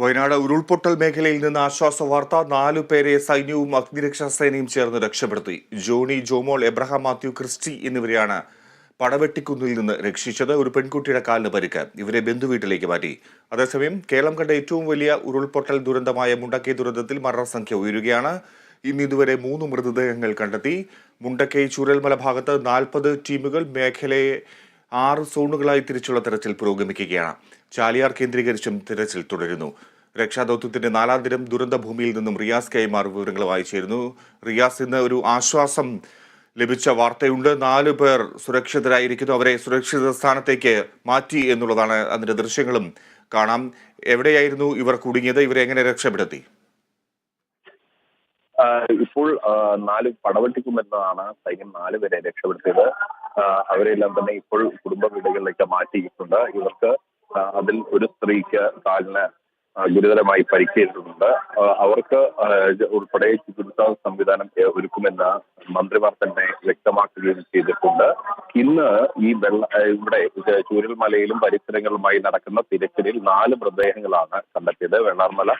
വയനാട് ഉരുൾപൊട്ടൽ മേഖലയിൽ നിന്ന് ആശ്വാസ വാർത്ത. നാലു പേരെ സൈന്യവും അഗ്നിരക്ഷാ സേനയും ചേർന്ന് രക്ഷപ്പെടുത്തി. Johny Jomol Abraham Mathew Christy എന്നിവരെയാണ് പടവെട്ടിക്കുന്നിൽ നിന്ന് രക്ഷിച്ചത്. ഒരു പെൺകുട്ടിയുടെ കാലിന് പരിക്ക് ഇവരെ ബന്ധുവീട്ടിലേക്ക് മാറ്റി. അതേസമയം കേരളം കണ്ട ഏറ്റവും വലിയ ഉരുൾപൊട്ടൽ ദുരന്തമായ മുണ്ടക്കൈ ദുരന്തത്തിൽ മരണസംഖ്യ ഉയരുകയാണ്. ഇന്ന് ഇതുവരെ മൂന്ന് മൃതദേഹങ്ങൾ കണ്ടെത്തി. മുണ്ടക്കൈ ചൂരൽമല ഭാഗത്ത് നാൽപ്പത് ടീമുകൾ മേഖലയെ ആറ് സോണുകളായി തിരിച്ചുള്ള തെരച്ചിൽ പുരോഗമിക്കുകയാണ്. ചാലിയാർ കേന്ദ്രീകരിച്ചും തിരച്ചിൽ തുടരുന്നു. രക്ഷാദൌത്യത്തിന്റെ നാലാം ദിനം ദുരന്ത ഭൂമിയിൽ നിന്നും റിയാസ് കൈമാർ വിവരങ്ങൾ വായിച്ചിരുന്നു റിയാസ് ഇന്ന് ഒരു ആശ്വാസം ലഭിച്ച വാർത്തയുണ്ട്. നാലു പേർ സുരക്ഷിതരായിരിക്കുന്നു. അവരെ സുരക്ഷിത സ്ഥാനത്തേക്ക് മാറ്റി എന്നുള്ളതാണ് അതിന്റെ ദൃശ്യങ്ങളും കാണാം. എവിടെയായിരുന്നു ഇവർ കുടുങ്ങിയത്? ഇവരെ എങ്ങനെ രക്ഷപ്പെടുത്തി? ഇപ്പോൾ നാല് പടവട്ടിക്കുമെന്നതാണ് സൈന്യം നാല് പേരെ രക്ഷപ്പെടുത്തിയത്. അവരെല്ലാം തന്നെ ഇപ്പോൾ കുടുംബ വീടുകളിലേക്ക് മാറ്റിയിട്ടുണ്ട്. ഇവർക്ക് അതിൽ ഒരു സ്ത്രീക്ക് കാലിന് ഗുരുതരമായി പരിക്കേറ്റിട്ടുണ്ട്. അവർക്ക് ഉൾപ്പെടെ ചികിത്സാ സംവിധാനം ഒരുക്കുമെന്ന് മന്ത്രിമാർ തന്നെ വ്യക്തമാക്കുകയും ചെയ്തിട്ടുണ്ട്. ഇന്ന് ഈ വെള്ള ഇവിടെ ചൂരൽമലയിലും പരിസരങ്ങളുമായി നടക്കുന്ന തിരച്ചിലിൽ നാല് മൃതദേഹങ്ങളാണ് കണ്ടെത്തിയത്. വെള്ളാർമല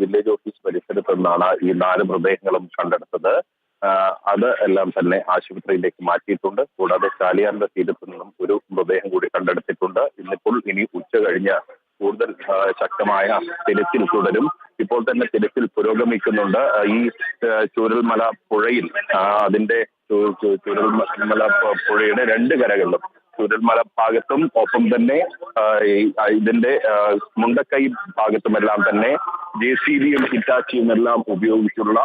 വില്ലേജ് ഓഫീസ് പരിസരത്ത് നിന്നാണ് ഈ നാല് മൃതദേഹങ്ങളും കണ്ടെടുത്തത്. അത് എല്ലാം തന്നെ ആശുപത്രിയിലേക്ക് മാറ്റിയിട്ടുണ്ട്. കൂടാതെ ചാലിയാറിന്റെ തീരത്തു നിന്നും ഒരു മൃതദേഹം കൂടി കണ്ടെടുത്തിട്ടുണ്ട്. ഇന്നിപ്പോൾ ഇനി ഉച്ച കഴിഞ്ഞ് കൂടുതൽ ശക്തമായ തിരച്ചിൽ തുടരും. ഇപ്പോൾ തന്നെ തിരച്ചിൽ പുരോഗമിക്കുന്നുണ്ട്. ഈ ചൂരൽമല പുഴയിൽ അതിന്റെ ചൂരൽമല പുഴയുടെ രണ്ട് കരകളിലും ചൂരൽമല ഭാഗത്തും ഒപ്പം തന്നെ ഇതിന്റെ മുണ്ടക്കൈ ഭാഗത്തുമെല്ലാം തന്നെ ജെ സി ബിയും ഹിറ്റാച്ചിയും എല്ലാം ഉപയോഗിച്ചുള്ള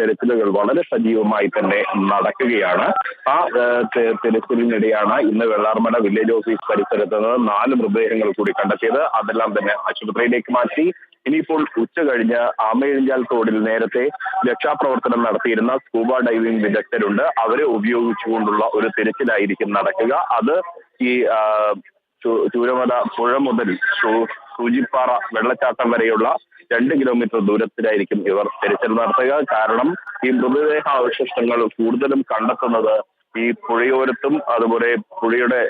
തെരച്ചിലുകൾ വളരെ സജീവമായി തന്നെ നടക്കുകയാണ്. ആ തെരച്ചിലിനിടെയാണ് ഇന്ന് വെള്ളാർമല വില്ലേജ് ഓഫീസ് പരിസരത്ത് നിന്ന് നാല് മൃതദേഹങ്ങൾ കൂടി കണ്ടെത്തിയത്. അതെല്ലാം തന്നെ ആശുപത്രിയിലേക്ക് മാറ്റി. ഇനിയിപ്പോൾ ഉച്ച കഴിഞ്ഞ് ആമയിഴിഞ്ചാൽ തോടിൽ നേരത്തെ രക്ഷാപ്രവർത്തനം നടത്തിയിരുന്ന സ്കൂബ ഡൈവിംഗ് വിദഗ്ധരുണ്ട്. അവരെ ഉപയോഗിച്ചുകൊണ്ടുള്ള ഒരു തിരച്ചിലായിരിക്കും നടക്കുക. അത് ഈ ചൂരമല പുഴ മുതൽ സൂചിപ്പാറ വെള്ളച്ചാട്ടം വരെയുള്ള രണ്ട് കിലോമീറ്റർ ദൂരത്തിലായിരിക്കും ഇവർ തിരച്ചിൽ നടത്തുക. കാരണം ഈ മൃതദേഹ അവശിഷ്ടങ്ങൾ കൂടുതലും കണ്ടെത്തുന്നത് ഈ പുഴയോരത്തും അതുപോലെ പുഴയുടെ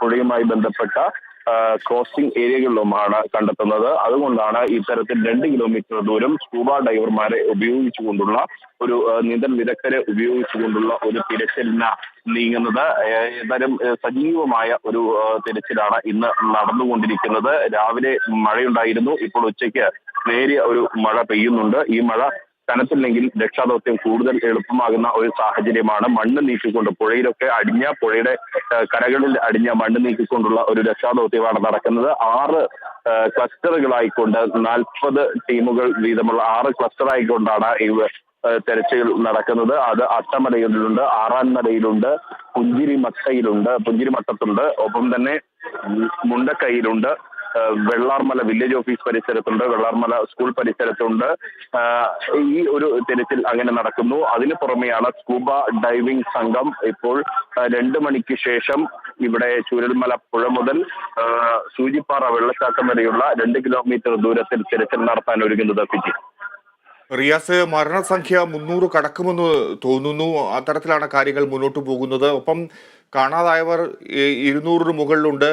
പുഴയുമായി ബന്ധപ്പെട്ട ക്രോസിംഗ് ഏരിയകളിലുമാണ് കണ്ടെത്തുന്നത്. അതുകൊണ്ടാണ് ഇത്തരത്തിൽ രണ്ട് കിലോമീറ്റർ ദൂരം സ്കൂബ ഡൈവർമാരെ ഉപയോഗിച്ചുകൊണ്ടുള്ള ഒരു നീന്തൽ വിദഗ്ധരെ ഉപയോഗിച്ചുകൊണ്ടുള്ള ഒരു തിരച്ചിലിന് നീങ്ങുന്നത്. ഏതായാലും സജീവമായ ഒരു തിരച്ചിലാണ് ഇന്ന് നടന്നുകൊണ്ടിരിക്കുന്നത്. രാവിലെ മഴയുണ്ടായിരുന്നു. ഇപ്പോൾ ഉച്ചയ്ക്ക് നേരിയ ഒരു മഴ പെയ്യുന്നുണ്ട്. ഈ മഴ കനത്തില്ലെങ്കിൽ രക്ഷാദൗത്യം കൂടുതൽ എളുപ്പമാകുന്ന ഒരു സാഹചര്യമാണ്. മണ്ണ് നീക്കിക്കൊണ്ട് പുഴയിലൊക്കെ അടിഞ്ഞ പുഴയുടെ കരകളിൽ അടിഞ്ഞ മണ്ണ് നീക്കിക്കൊണ്ടുള്ള ഒരു രക്ഷാദൗത്യമാണ് നടക്കുന്നത്. ആറ് ക്ലസ്റ്ററുകളായിക്കൊണ്ട് നാൽപ്പത് ടീമുകൾ വീതമുള്ള ആറ് ക്ലസ്റ്ററായിക്കൊണ്ടാണ് ഈ തെരച്ചിൽ നടക്കുന്നത്. അത് അട്ടമലയിലുണ്ട് ആറാൻമലയിലുണ്ട് പുഞ്ചിരി മട്ടയിലുണ്ട് പുഞ്ചിരി മട്ടത്തുണ്ട് ഒപ്പം തന്നെ മുണ്ടക്കൈയിലുണ്ട്. വെള്ളാർമല വില്ലേജ് ഓഫീസ് പരിസരത്തുണ്ട് വെള്ളാർമല സ്കൂൾ പരിസരത്തുണ്ട്. ഈ ഒരു തിരച്ചിൽ അങ്ങനെ നടക്കുന്നു. അതിന് പുറമെയാണ് സ്കൂബ ഡൈവിംഗ് സംഘം ഇപ്പോൾ രണ്ടു മണിക്ക് ശേഷം ഇവിടെ ചൂരൽമല പുഴ മുതൽ സൂചിപ്പാറ വെള്ളച്ചാട്ടം വരെയുള്ള രണ്ട് കിലോമീറ്റർ ദൂരത്തിൽ തിരച്ചിൽ നടത്താൻ ഒരുങ്ങുന്നത് ഫിജി. റിയാസ് മരണസംഖ്യ മുന്നൂറ് കടക്കുമെന്ന് തോന്നുന്നു. അത്തരത്തിലാണ് കാര്യങ്ങൾ മുന്നോട്ട് പോകുന്നത്. ഒപ്പം കാണാതായവർ ഇരുന്നൂറിന് മുകളിലുണ്ട്.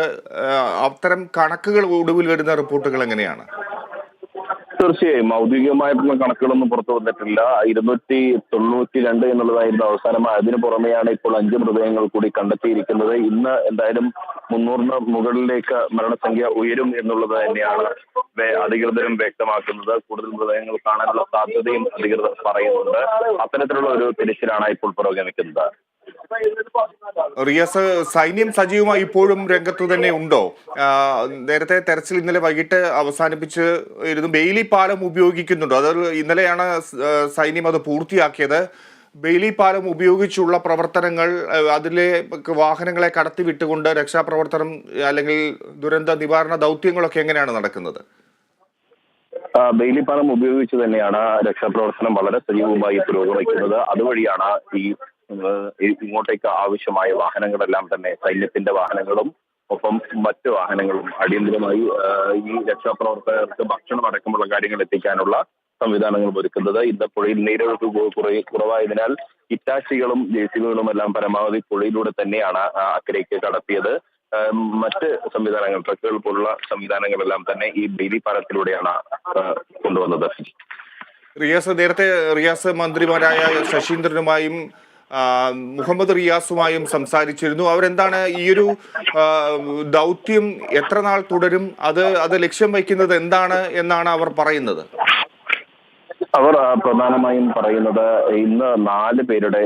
അത്തരം കണക്കുകൾ ഒടുവിൽ വരുന്ന റിപ്പോർട്ടുകൾ എങ്ങനെയാണ്? തീർച്ചയായും. ഔദ്യോഗികമായിട്ടുള്ള കണക്കുകളൊന്നും പുറത്തു വന്നിട്ടില്ല. ഇരുന്നൂറ്റി തൊണ്ണൂറ്റി രണ്ട് എന്നുള്ളതായിരുന്നു അവസാനമായി അതിന് പുറമെയാണ് ഇപ്പോൾ അഞ്ച് മൃതദേഹങ്ങൾ കൂടി കണ്ടെത്തിയിരിക്കുന്നത്. ഇന്ന് എന്തായാലും മുന്നൂറിന് മുകളിലേക്ക് മരണസംഖ്യ ഉയരും എന്നുള്ളത് തന്നെയാണ് അധികൃതരും വ്യക്തമാക്കുന്നത്. കൂടുതൽ മൃതദേഹങ്ങൾ കാണാനുള്ള സാധ്യതയും അധികൃതർ പറയുന്നുണ്ട്. അത്തരത്തിലുള്ള ഒരു തിരച്ചിലാണ് ഇപ്പോൾ പുരോഗമിക്കുന്നത്. റിയാസ് സൈന്യം സജീവമായി ഇപ്പോഴും രംഗത്തു തന്നെ ഉണ്ടോ? നേരത്തെ തെരച്ചിൽ ഇന്നലെ വൈകിട്ട് അവസാനിപ്പിച്ച് ഇരുന്നു. ബെയിലി പാലം ഉപയോഗിക്കുന്നുണ്ടോ? അത് ഇന്നലെയാണ് സൈന്യം അത് പൂർത്തിയാക്കിയത്. ബെയിലി പാലം ഉപയോഗിച്ചുള്ള പ്രവർത്തനങ്ങൾ അതിലെ വാഹനങ്ങളെ കടത്തി വിട്ടുകൊണ്ട് രക്ഷാപ്രവർത്തനം അല്ലെങ്കിൽ ദുരന്ത നിവാരണ ദൗത്യങ്ങളൊക്കെ എങ്ങനെയാണ് നടക്കുന്നത്? ബെയിലിപ്പാലം പാലം ഉപയോഗിച്ച് തന്നെയാണ് രക്ഷാപ്രവർത്തനം വളരെ സജീവമായി പുരോഗമിക്കുന്നത്. അതുവഴിയാണ് ഈ- ഇങ്ങോട്ടേക്ക് ആവശ്യമായ വാഹനങ്ങളെല്ലാം തന്നെ സൈന്യത്തിന്റെ വാഹനങ്ങളും ഒപ്പം മറ്റ് വാഹനങ്ങളും അടിയന്തരമായി ഈ രക്ഷാപ്രവർത്തകർക്ക് ഭക്ഷണം അടക്കമുള്ള കാര്യങ്ങൾ എത്തിക്കാനുള്ള സംവിധാനങ്ങൾ ഒരുക്കുന്നത്. ഇന്ന് പുഴയിൽ നീരൊഴുക്ക് കുറെ കുറ- കുറവായതിനാൽ ഇറ്റാച്ചികളും ജെ എല്ലാം പരമാവധി പുഴയിലൂടെ തന്നെയാണ് അക്കരയ്ക്ക് കടത്തിയത്. മറ്റ് സംവിധാനങ്ങൾ ട്രക്കുകൾ പോലുള്ള സംവിധാനങ്ങളെല്ലാം തന്നെ ഈ ബെയിലി പാലത്തിലൂടെയാണ് കൊണ്ടുവന്നത്. റിയാസ് നേരത്തെ റിയാസ് മന്ത്രിമാരായ ശശീന്ദ്രനുമായും മുഹമ്മദ് റിയാസുമായും സംസാരിച്ചിരുന്നു. അവരെന്താണ് ഈ ഒരു ദൗത്യം എത്ര നാൾ തുടരും? അത് അത് ലക്ഷ്യം വയ്ക്കുന്നത് എന്താണ് എന്നാണ് അവർ പറയുന്നത്? അവർ പ്രധാനമായും പറയുന്നത് ഇന്ന് നാല് പേരുടെ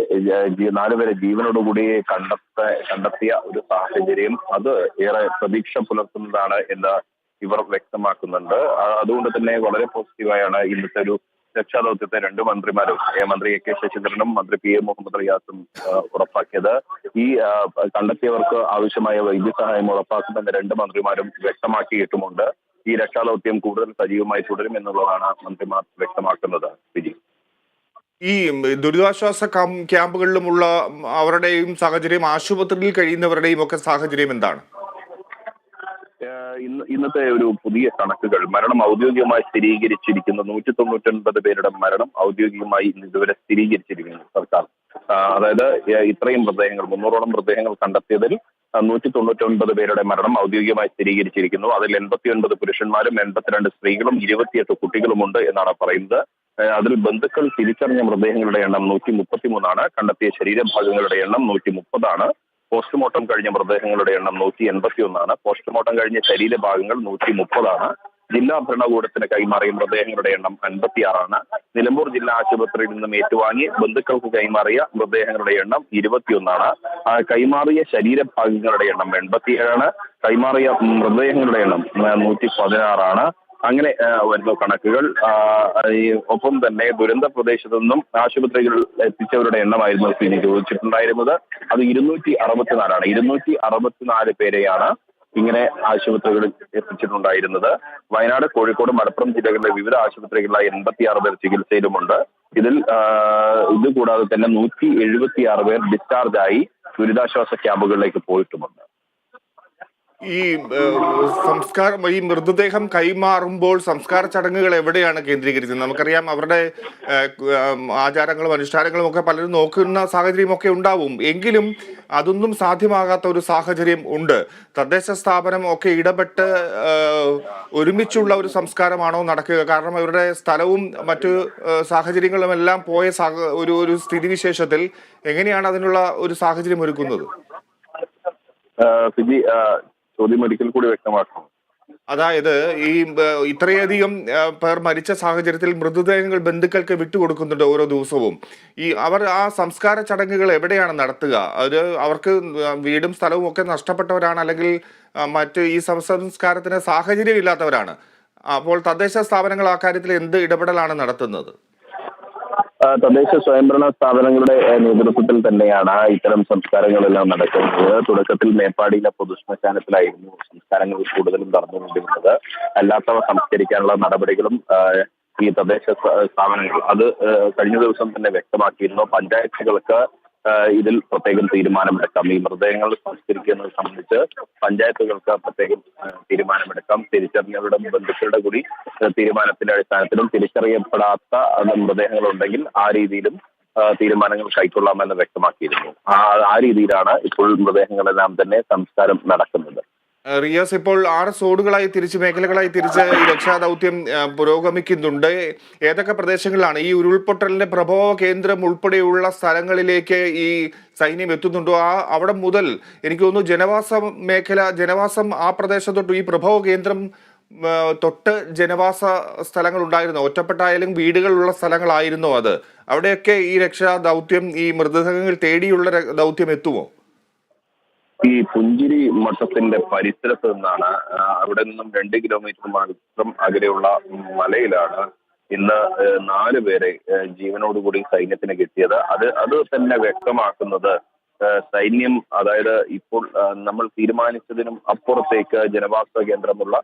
നാല് പേരെ ജീവനോടുകൂടി കണ്ടെത്ത കണ്ടെത്തിയ ഒരു സാഹചര്യം അത് ഏറെ പ്രതീക്ഷ പുലർത്തുന്നതാണ് എന്ന് ഇവർ വ്യക്തമാക്കുന്നുണ്ട്. അതുകൊണ്ട് തന്നെ വളരെ പോസിറ്റീവായാണ് ഇന്നത്തെ ഒരു രക്ഷാദൌത്യത്തെ രണ്ട് മന്ത്രിമാരും മന്ത്രി എ കെ ശശീന്ദ്രനും മന്ത്രി പി എ മുഹമ്മദ് റിയാസും ഉറപ്പാക്കിയത്. ഈ കണ്ടെത്തിയവർക്ക് ആവശ്യമായ വൈദ്യസഹായം ഉറപ്പാക്കുമെന്ന് രണ്ട് മന്ത്രിമാരും വ്യക്തമാക്കിയിട്ടുമുണ്ട് ഈ രക്ഷാദൌത്യം കൂടുതൽ സജീവമായി തുടരും എന്നുള്ളതാണ് മന്ത്രിമാർ വ്യക്തമാക്കുന്നത്. വിജി. ഈ ദുരിതാശ്വാസ ക്യാമ്പ് ക്യാമ്പുകളിലുമുള്ള അവരുടെയും സാഹചര്യം ആശുപത്രിയിൽ കഴിയുന്നവരുടെയും ഒക്കെ സാഹചര്യം എന്താണ്? ഇന്ന് ഇന്നത്തെ ഒരു പുതിയ കണക്കുകൾ. മരണം ഔദ്യോഗികമായി സ്ഥിരീകരിച്ചിരിക്കുന്ന നൂറ്റി തൊണ്ണൂറ്റൊൻപത് പേരുടെ മരണം ഔദ്യോഗികമായി ഇതുവരെ സ്ഥിരീകരിച്ചിരിക്കുന്നു സർക്കാർ. അതായത് ഇത്രയും മൃതദേഹങ്ങൾ മുന്നൂറോളം മൃതദേഹങ്ങൾ കണ്ടെത്തിയതിൽ നൂറ്റി തൊണ്ണൂറ്റൊൻപത് പേരുടെ മരണം ഔദ്യോഗികമായി സ്ഥിരീകരിച്ചിരിക്കുന്നു. അതിൽ എൺപത്തിയൊൻപത് പുരുഷന്മാരും എൺപത്തിരണ്ട് സ്ത്രീകളും ഇരുപത്തിയെട്ട് കുട്ടികളുമുണ്ട് എന്നാണ് പറയുന്നത്. അതിൽ ബന്ധുക്കൾ തിരിച്ചറിഞ്ഞ മൃതദേഹങ്ങളുടെ എണ്ണം നൂറ്റി മുപ്പത്തിമൂന്നാണ് കണ്ടെത്തിയ ശരീരഭാഗങ്ങളുടെ എണ്ണം നൂറ്റി മുപ്പതാണ് പോസ്റ്റ്മോർട്ടം കഴിഞ്ഞ മൃതദേഹങ്ങളുടെ എണ്ണം നൂറ്റി എൺപത്തി ഒന്നാണ് പോസ്റ്റ്മോർട്ടം കഴിഞ്ഞ ശരീരഭാഗങ്ങൾ നൂറ്റി മുപ്പതാണ്. ജില്ലാ ഭരണകൂടത്തിന് കൈമാറിയ മൃതദേഹങ്ങളുടെ എണ്ണം അൻപത്തിയാറാണ്. നിലമ്പൂർ ജില്ലാ ആശുപത്രിയിൽ നിന്നും ഏറ്റുവാങ്ങി ബന്ധുക്കൾക്ക് കൈമാറിയ മൃതദേഹങ്ങളുടെ എണ്ണം ഇരുപത്തിയൊന്നാണ്. കൈമാറിയ ശരീരഭാഗങ്ങളുടെ എണ്ണം എൺപത്തിയേഴാണ്. കൈമാറിയ മൃതദേഹങ്ങളുടെ എണ്ണം നൂറ്റി പതിനാറാണ്. അങ്ങനെ വരുന്നു കണക്കുകൾ ഒപ്പം തന്നെ ദുരന്ത പ്രദേശത്തു നിന്നും ആശുപത്രികളിൽ എത്തിച്ചവരുടെ എണ്ണമായിരുന്നു സ്ഥിതി ചോദിച്ചിട്ടുണ്ടായിരുന്നത്. അത് ഇരുന്നൂറ്റി അറുപത്തിനാലാണ് ഇരുന്നൂറ്റി അറുപത്തിനാല് പേരെയാണ് ഇങ്ങനെ ആശുപത്രികളിൽ എത്തിച്ചിട്ടുണ്ടായിരുന്നത്. വയനാട് കോഴിക്കോട് മലപ്പുറം ജില്ലകളിലെ വിവിധ ആശുപത്രികളിലായി എൺപത്തിയാറ് പേർ ചികിത്സയിലുമുണ്ട്. ഇതിൽ ഇത് കൂടാതെ തന്നെ നൂറ്റി എഴുപത്തിയാറ് പേർ ഡിസ്ചാർജായി ദുരിതാശ്വാസ ക്യാമ്പുകളിലേക്ക് പോയിട്ടുമുണ്ട്. ഈ സംസ്കാരം ഈ മൃതദേഹം കൈമാറുമ്പോൾ സംസ്കാര ചടങ്ങുകൾ എവിടെയാണ് കേന്ദ്രീകരിക്കുന്നത്? നമുക്കറിയാം അവരുടെ ആചാരങ്ങളും അനുഷ്ഠാനങ്ങളും ഒക്കെ പലരും നോക്കുന്ന സാഹചര്യമൊക്കെ ഉണ്ടാവും. എങ്കിലും അതൊന്നും സാധ്യമാകാത്ത ഒരു സാഹചര്യം ഉണ്ട്. തദ്ദേശ സ്ഥാപനം ഒക്കെ ഇടപെട്ട് ഒരുമിച്ചുള്ള ഒരു സംസ്കാരമാണോ നടക്കുക? കാരണം അവരുടെ സ്ഥലവും മറ്റു സാഹചര്യങ്ങളും എല്ലാം പോയ ഒരു ഒരു സ്ഥിതിവിശേഷത്തിൽ എങ്ങനെയാണ് അതിനുള്ള ഒരു സാഹചര്യം ഒരുക്കുന്നത്? ഫിജി ആ, ചോദ്യം ഒരിക്കൽ കൂടി വ്യക്തമാക്കണം. അതായത് ഈ ഇത്രയധികം പേർ മരിച്ച സാഹചര്യത്തിൽ മൃതദേഹങ്ങൾ ബന്ധുക്കൾക്ക് വിട്ടുകൊടുക്കുന്നുണ്ട് ഓരോ ദിവസവും. ഈ അവർ ആ സംസ്കാര ചടങ്ങുകൾ എവിടെയാണ് നടത്തുക? അത് അവർക്ക് വീടും സ്ഥലവും ഒക്കെ നഷ്ടപ്പെട്ടവരാണ് അല്ലെങ്കിൽ മറ്റ് ഈ സംസ്കാരത്തിന് സാഹചര്യം ഇല്ലാത്തവരാണ് അപ്പോൾ തദ്ദേശ സ്ഥാപനങ്ങൾ ആ കാര്യത്തിൽ എന്ത് ഇടപെടലാണ് നടത്തുന്നത്? തദ്ദേശ സ്വയംഭരണ സ്ഥാപനങ്ങളുടെ നേതൃത്വത്തിൽ തന്നെയാണ് ഇത്തരം സംസ്കാരങ്ങളെല്ലാം നടക്കുന്നത്. തുടക്കത്തിൽ മേപ്പാടിയിലെ പൊതുശ്മശാനത്തിലായിരുന്നു സംസ്കാരങ്ങൾ കൂടുതലും നടന്നുകൊണ്ടിരുന്നത്. അല്ലാത്തവ സംസ്കരിക്കാനുള്ള നടപടികളും ഈ തദ്ദേശ സ്ഥാപനങ്ങൾ അത് കഴിഞ്ഞ ദിവസം തന്നെ വ്യക്തമാക്കിയിരുന്നു. പഞ്ചായത്തുകൾക്ക് ഇതിൽ പ്രത്യേകം തീരുമാനമെടുക്കാം. ഈ മൃതദേഹങ്ങൾ സംസ്കരിക്കുന്നത് സംബന്ധിച്ച് പഞ്ചായത്തുകൾക്ക് പ്രത്യേകം തീരുമാനമെടുക്കാം. തിരിച്ചറിഞ്ഞവരുടെ ബന്ധുക്കളുടെ കൂടി തീരുമാനത്തിന്റെ അടിസ്ഥാനത്തിലും തിരിച്ചറിയപ്പെടാത്ത മൃതദേഹങ്ങൾ ഉണ്ടെങ്കിൽ ആ രീതിയിലും തീരുമാനങ്ങൾ കൈക്കൊള്ളാമെന്ന് വ്യക്തമാക്കിയിരുന്നു. ആ ആ രീതിയിലാണ് ഇപ്പോൾ മൃതദേഹങ്ങളെല്ലാം തന്നെ സംസ്കാരം നടക്കുന്നത്. റിയാസ് ഇപ്പോൾ ആറ് സോഡുകളായി തിരിച്ച് മേഖലകളായി തിരിച്ച് ഈ രക്ഷാദൗത്യം പുരോഗമിക്കുന്നുണ്ട്. ഏതൊക്കെ പ്രദേശങ്ങളിലാണ്? ഈ ഉരുൾപൊട്ടലിന്റെ പ്രഭവ കേന്ദ്രം ഉൾപ്പെടെയുള്ള സ്ഥലങ്ങളിലേക്ക് ഈ സൈന്യം എത്തുന്നുണ്ടോ? ആ അവിടെ മുതൽ എനിക്ക് തോന്നുന്നു ജനവാസ മേഖല ജനവാസം ആ പ്രദേശം തൊട്ട് ഈ പ്രഭവ കേന്ദ്രം തൊട്ട് ജനവാസ സ്ഥലങ്ങൾ ഉണ്ടായിരുന്നു. ഒറ്റപ്പെട്ടായാലും വീടുകളുള്ള സ്ഥലങ്ങളായിരുന്നു അത്. അവിടെയൊക്കെ ഈ രക്ഷാ ദൗത്യം ഈ മൃതദേഹങ്ങൾ തേടിയുള്ള ദൗത്യം എത്തുമോ? ഈ പുഞ്ചിരി മഠത്തിന്റെ പരിസരത്ത് നിന്നാണ് അവിടെ നിന്നും രണ്ട് കിലോമീറ്റർ മാത്രം അകലെയുള്ള മലയിലാണ് ഇന്ന് നാല് പേരെ ജീവനോടുകൂടി സൈന്യത്തിന് കിട്ടിയത്. അത് അത് തന്നെ വ്യക്തമാക്കുന്നത് സൈന്യം അതായത് ഇപ്പോൾ നമ്മൾ തീരുമാനിച്ചതിനും അപ്പുറത്തേക്ക് ജനവാസ കേന്ദ്രമുള്ള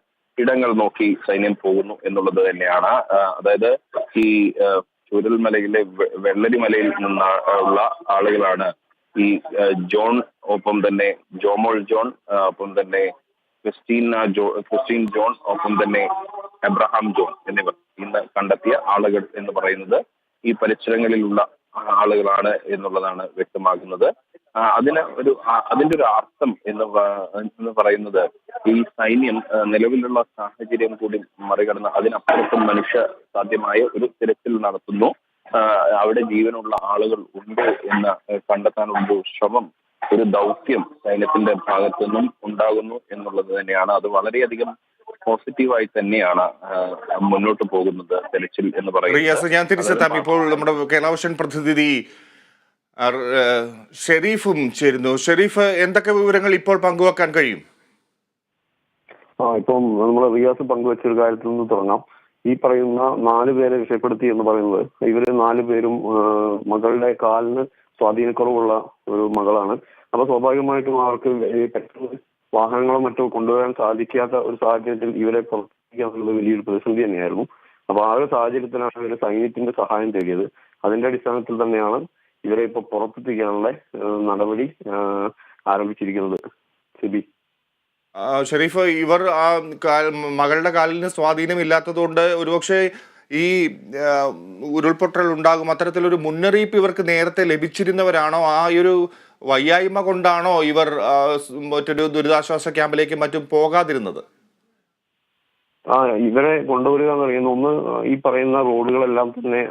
ഇടങ്ങൾ നോക്കി സൈന്യം പോകുന്നു എന്നുള്ളത് തന്നെയാണ്. അതായത് ഈ ചുരൽമലയിലെ വെള്ളരിമലയിൽ നിന്ന ഉള്ള ആളുകളാണ് ഈ ജോൺ ഒപ്പം തന്നെ ജോമോൾ ജോൺ ഒപ്പം തന്നെ ക്രിസ്റ്റീന ജോ ക്രിസ്റ്റീൻ ജോൺ ഒപ്പം തന്നെ എബ്രഹാം ജോൺ എന്നിവർ ഇന്ന് കണ്ടെത്തിയ ആളുകൾ എന്ന് പറയുന്നത് ഈ പരിസരങ്ങളിലുള്ള ആളുകളാണ് എന്നുള്ളതാണ് വ്യക്തമാകുന്നത്. അതിന് ഒരു അതിന്റെ ഒരു അർത്ഥം എന്ന് എന്ന് പറയുന്നത് ഈ സൈന്യം നിലവിലുള്ള സാഹചര്യം കൂടി മറികടന്ന് അതിനപ്പുറത്തും മനുഷ്യ സാധ്യമായ ഒരു തിരച്ചിൽ നടത്തുന്നു. അവിടെ ജീവനുള്ള ആളുകൾ ഉണ്ട് എന്ന് കണ്ടെത്താനുള്ള ഒരു ശ്രമം ഒരു ദൗത്യം സൈന്യത്തിന്റെ ഭാഗത്തു നിന്നും ഉണ്ടാകുന്നു എന്നുള്ളത് തന്നെയാണ്. അത് വളരെയധികം പോസിറ്റീവായി തന്നെയാണ് മുന്നോട്ട് പോകുന്നത് തെരച്ചിൽ എന്ന് പറയുന്നത്. ഞാൻ തിരിച്ചെത്താം ഇപ്പോൾ നമ്മുടെ കേരളാവശ്യൻ പ്രതിനിധി ഷെരീഫും ചേരുന്നു. ഷെരീഫ് എന്തൊക്കെ വിവരങ്ങൾ ഇപ്പോൾ പങ്കുവെക്കാൻ കഴിയും? ആ ഇപ്പം നമ്മൾ റിയാസ് പങ്കുവച്ച ഒരു കാര്യത്തിൽ നിന്ന് തുടങ്ങാം. ഈ പറയുന്ന നാല് പേരെ രക്ഷപ്പെടുത്തി എന്ന് പറയുന്നത് ഇവർ നാല് പേരും മകളുടെ കാലിന് സ്വാധീനക്കുറവുള്ള ഒരു മകളാണ്. അപ്പൊ സ്വാഭാവികമായിട്ടും അവർക്ക് വാഹനങ്ങളോ മറ്റോ കൊണ്ടുവരാൻ സാധിക്കാത്ത ഒരു സാഹചര്യത്തിൽ ഇവരെ പുറത്തേക്കുക എന്നുള്ളത് വലിയൊരു പ്രതിസന്ധി തന്നെയായിരുന്നു. അപ്പൊ ആ ഒരു സാഹചര്യത്തിലാണ് ഇവർ സൈന്യത്തിന്റെ സഹായം തേടിയത്. അതിന്റെ അടിസ്ഥാനത്തിൽ തന്നെയാണ് ഇവരെ ഇപ്പൊ പുറത്തെത്തിക്കാനുള്ള നടപടി ആരംഭിച്ചിരിക്കുന്നത്. സിബി. ഷെരീഫ് ഇവർ ആ മകളുടെ കാലിന് സ്വാധീനമില്ലാത്തതുകൊണ്ട് ഒരുപക്ഷെ ഈ ഉരുൾപൊട്ടൽ ഉണ്ടാകും. അത്തരത്തിലൊരു മുന്നറിയിപ്പ് ഇവർക്ക് നേരത്തെ ലഭിച്ചിരുന്നവരാണോ? ആ ഒരു വയ്യായ്മ കൊണ്ടാണോ ഇവർ മറ്റൊരു ദുരിതാശ്വാസ ക്യാമ്പിലേക്ക് മറ്റും പോകാതിരുന്നത്? ആ ഇവരെ കൊണ്ടുവരിക എന്ന് പറയുന്ന ഒന്ന് ഈ പറയുന്ന റോഡുകളെല്ലാം തന്നെ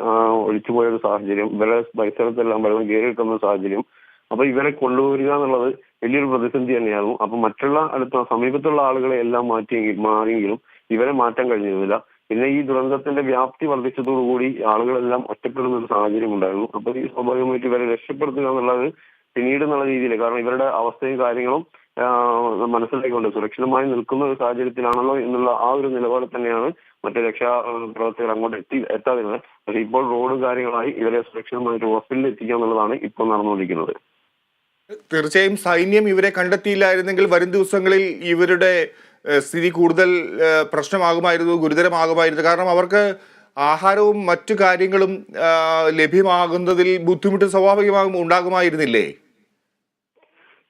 ഒഴിച്ചുപോയ ഒരു സാഹചര്യം ഇവരെ പരിസരത്തെല്ലാം വെള്ളം കയറി കിട്ടുന്ന സാഹചര്യം അപ്പൊ ഇവരെ കൊണ്ടുവരിക എന്നുള്ളത് വലിയൊരു പ്രതിസന്ധി തന്നെയായിരുന്നു. അപ്പൊ മറ്റുള്ള അടുത്ത സമീപത്തുള്ള ആളുകളെ എല്ലാം മാറ്റിയെങ്കിൽ മാറിയെങ്കിലും ഇവരെ മാറ്റാൻ കഴിഞ്ഞിരുന്നില്ല. പിന്നെ ഈ ദുരന്തത്തിന്റെ വ്യാപ്തി വർദ്ധിച്ചതോടുകൂടി ആളുകളെല്ലാം ഒറ്റപ്പെടുന്ന ഒരു സാഹചര്യം ഉണ്ടായിരുന്നു. അപ്പൊ ഈ സ്വാഭാവികമായിട്ട് ഇവരെ രക്ഷപ്പെടുത്തുക എന്നുള്ളത് പിന്നീട് എന്നുള്ള രീതിയിൽ കാരണം ഇവരുടെ അവസ്ഥയും കാര്യങ്ങളും മനസ്സിലാക്കിക്കൊണ്ട് സുരക്ഷിതമായി നിൽക്കുന്ന ഒരു സാഹചര്യത്തിലാണല്ലോ എന്നുള്ള ആ ഒരു നിലപാട് തന്നെയാണ് മറ്റു രക്ഷാ പ്രവർത്തകർ അങ്ങോട്ട് എത്തി എത്താതിരുന്നത്. പക്ഷെ ഇപ്പോൾ റോഡ് കാര്യങ്ങളായി ഇവരെ സുരക്ഷിതമായിട്ട് ഹോസ്പിറ്റലിൽ എത്തിക്കുക എന്നുള്ളതാണ് ഇപ്പോൾ നടന്നുകൊണ്ടിരിക്കുന്നത്. തീർച്ചയായും സൈന്യം ഇവരെ കണ്ടെത്തിയില്ലായിരുന്നെങ്കിൽ വരും ദിവസങ്ങളിൽ ഇവരുടെ സ്ഥിതി കൂടുതൽ പ്രശ്നമാകുമായിരുന്നു ഗുരുതരമാകുമായിരുന്നു. കാരണം അവർക്ക് ആഹാരവും മറ്റു കാര്യങ്ങളും ലഭ്യമാകുന്നതിൽ ബുദ്ധിമുട്ട് സ്വാഭാവികമാകും ഉണ്ടാകുമായിരുന്നില്ലേ?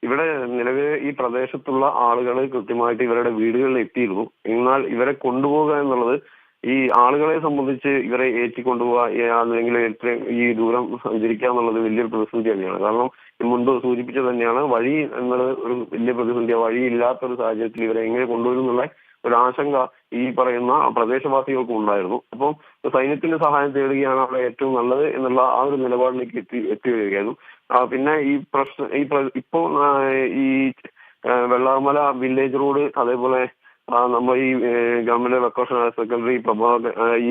ഇവിടെ നിലവിൽ ഈ പ്രദേശത്തുള്ള ആളുകൾ കൃത്യമായിട്ട് ഇവരുടെ വീടുകളിൽ എത്തിയിരുന്നു. എന്നാൽ ഇവരെ കൊണ്ടുപോകുക എന്നുള്ളത് ഈ ആളുകളെ സംബന്ധിച്ച് ഇവരെ ഏറ്റിക്കൊണ്ടുപോവുക ഈ അല്ലെങ്കിൽ ഇത്രയും ഈ ദൂരം സഞ്ചരിക്കുക എന്നുള്ളത് വലിയൊരു പ്രതിസന്ധി തന്നെയാണ്. കാരണം മുൻപ് സൂചിപ്പിച്ചത് തന്നെയാണ് വഴി എന്നത് ഒരു വലിയ പ്രതിസന്ധിയാണ് വഴി ഇല്ലാത്ത ഒരു സാഹചര്യത്തിൽ ഇവരെ എങ്ങനെ കൊണ്ടുവരും എന്നുള്ള ഒരു ആശങ്ക ഈ പറയുന്ന പ്രദേശവാസികൾക്കും ഉണ്ടായിരുന്നു. അപ്പം സൈന്യത്തിന്റെ സഹായം തേടുകയാണ് അവിടെ ഏറ്റവും നല്ലത് എന്നുള്ള ആ ഒരു നിലപാടിലേക്ക് എത്തി എത്തി വരികയായിരുന്നു. പിന്നെ ഈ പ്രശ്ന ഈ ഇപ്പോ ഈ വെള്ളാമല വില്ലേജ് റോഡ് അതേപോലെ ആ, നമ്മൾ ഈ ഗവൺമെന്റ് വെക്കോഷൻ ഹയർ സെക്കൻഡറി പ്രഭാക ഈ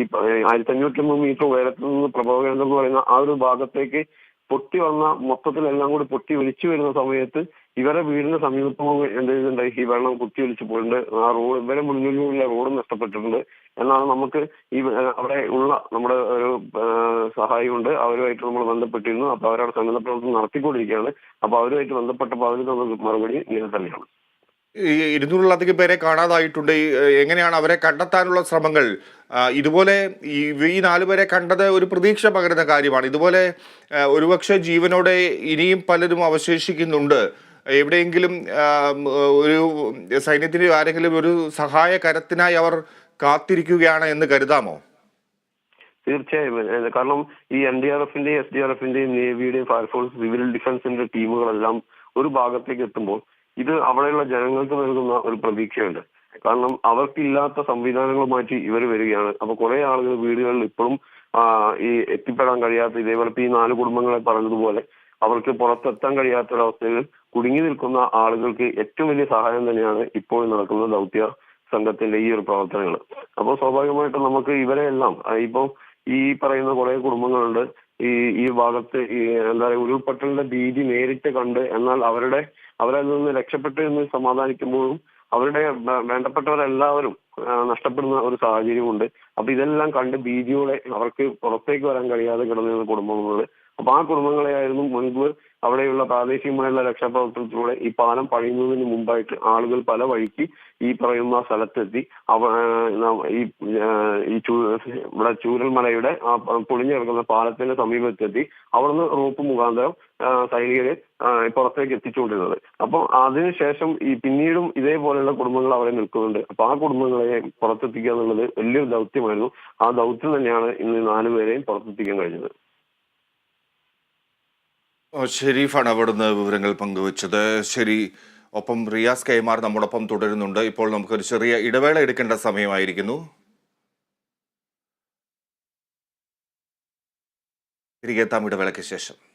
ആയിരത്തി അഞ്ഞൂറ്റി മൂന്ന് മീറ്റർ ഉയരത്തിൽ നിന്ന് പ്രഭവ കേന്ദ്രം എന്ന് പറയുന്ന ആ ഒരു ഭാഗത്തേക്ക് പൊട്ടി വന്ന മൊത്തത്തിൽ എല്ലാം കൂടി പൊട്ടി ഒലിച്ചു വരുന്ന സമയത്ത് ഇവരെ വീടിന് സമീപത്തും എന്ത് ചെയ്തിട്ടുണ്ടായി ഈ വെള്ളം കുത്തി ഒലിച്ചു പോയിട്ടുണ്ട്. ആ റോഡ് ഇവരെ മുന്നിലുള്ള റോഡ് നഷ്ടപ്പെട്ടിട്ടുണ്ട്. എന്നാണ് നമുക്ക് ഈ അവിടെ ഉള്ള നമ്മുടെ ഒരു സഹായം സഹായിയുണ്ട്. അവരുമായിട്ട് നമ്മൾ ബന്ധപ്പെട്ടിരുന്നു. അപ്പൊ അവരവിടെ സന്നദ്ധ പ്രവർത്തനം നടത്തിക്കൊണ്ടിരിക്കുകയാണ്. അപ്പൊ അവരുമായിട്ട് ബന്ധപ്പെട്ടപ്പോൾ അവർ തന്ന മറുപടി ഇങ്ങനെ തന്നെയാണ് ഇരുന്നൂറിലധികം പേരെ കാണാതായിട്ടുണ്ട്. എങ്ങനെയാണ് അവരെ കണ്ടെത്താനുള്ള ശ്രമങ്ങൾ? ഇതുപോലെ ഈ ഈ നാലുപേരെ കണ്ടത് ഒരു പ്രതീക്ഷ പകരുന്ന കാര്യമാണ്. ഇതുപോലെ ഒരുപക്ഷെ ജീവനോടെ ഇനിയും പലരും അവശേഷിക്കുന്നുണ്ട്. എവിടെയെങ്കിലും ഒരു സൈന്യത്തിന്റെ ആരെങ്കിലും ഒരു സഹായ കരത്തിനായി അവർ കാത്തിരിക്കുകയാണ് എന്ന് കരുതാമോ? തീർച്ചയായും. കാരണം ഈ എൻ ഡി ആർ എഫിന്റെയും എസ് ഡി ആർ എഫിന്റെയും നേവിയുടെയും ഫയർഫോഴ്സ് സിവിൽ ഡിഫൻസിന്റെ ടീമുകളെല്ലാം ഒരു ഭാഗത്തേക്ക് എത്തുമ്പോൾ ഇത് അവിടെയുള്ള ജനങ്ങൾക്ക് നൽകുന്ന ഒരു പ്രതീക്ഷയുണ്ട്. കാരണം അവർക്കില്ലാത്ത സംവിധാനങ്ങൾ മാറ്റി ഇവർ വരികയാണ്. അപ്പൊ കുറെ ആളുകൾ വീടുകളിൽ ഇപ്പോഴും ഈ എത്തിപ്പെടാൻ കഴിയാത്ത ഇതേപോലെ ഈ നാല് കുടുംബങ്ങളെ പറഞ്ഞതുപോലെ അവർക്ക് പുറത്തെത്താൻ കഴിയാത്ത ഒരവസ്ഥയിൽ കുടുങ്ങി നിൽക്കുന്ന ആളുകൾക്ക് ഏറ്റവും വലിയ സഹായം തന്നെയാണ് ഇപ്പോൾ നടക്കുന്ന ദൗത്യ സംഘത്തിന്റെ ഈ ഒരു പ്രവർത്തനങ്ങൾ. അപ്പോൾ സ്വാഭാവികമായിട്ടും നമുക്ക് ഇവരെ എല്ലാം ഇപ്പൊ ഈ പറയുന്ന കുറെ കുടുംബങ്ങളുണ്ട്. ഈ ഈ ഭാഗത്ത് ഈ എന്താ പറയുക ഉരുൾപൊട്ടലിന്റെ ഭീതി നേരിട്ട് കണ്ട് എന്നാൽ അവരുടെ അവരിൽ നിന്ന് രക്ഷപ്പെട്ടു എന്ന് സമാധാനിക്കുമ്പോഴും അവരുടെ വേണ്ടപ്പെട്ടവരെല്ലാവരും നഷ്ടപ്പെടുന്ന ഒരു സാഹചര്യമുണ്ട്. അപ്പൊ ഇതെല്ലാം കണ്ട് ഭീതിയോടെ അവർക്ക് പുറത്തേക്ക് വരാൻ കഴിയാതെ കിടന്നിരുന്ന കുടുംബങ്ങളുണ്ട് അപ്പൊ ആ കുടുംബങ്ങളെയായിരുന്നു മുൻപ് അവിടെയുള്ള പ്രാദേശികമായുള്ള രക്ഷാപ്രവർത്തനത്തിലൂടെ ഈ പാലം പണിയുന്നതിന് മുമ്പായിട്ട് ആളുകൾ പല വഴിക്ക് ഈ പറയുന്ന സ്ഥലത്തെത്തി. അവ ഈ ഈ ഇവിടെ ചൂരൽമലയുടെ ആ പ- പൊളിഞ്ഞു കിടക്കുന്ന പാലത്തിന്റെ സമീപത്തെത്തി അവിടുന്ന് റോപ്പ് മുഖാന്തരം സൈനികരെ പുറത്തേക്ക് എത്തിച്ചുകൊണ്ടിരുന്നത്. അപ്പോൾ അതിനുശേഷം ഈ പിന്നീടും ഇതേപോലെയുള്ള കുടുംബങ്ങൾ അവിടെ നിൽക്കുന്നുണ്ട്. അപ്പൊ ആ കുടുംബങ്ങളെ പുറത്തെത്തിക്കുക എന്നുള്ളത് വലിയൊരു ദൗത്യമായിരുന്നു. ആ ദൗത്യം തന്നെയാണ് ഇന്ന് നാലുപേരെയും പുറത്തെത്തിക്കാൻ കഴിഞ്ഞത്. ഷെരീഫാണ് അവിടുന്ന് വിവരങ്ങൾ പങ്കുവച്ചത്. ശരി ഒപ്പം റിയാസ് കൈമാർ നമ്മോടൊപ്പം തുടരുന്നുണ്ട്. ഇപ്പോൾ നമുക്കൊരു ചെറിയ ഇടവേള എടുക്കേണ്ട സമയമായിരിക്കുന്നു. തിരികെ എത്താം ഇടവേളയ്ക്ക് ശേഷം.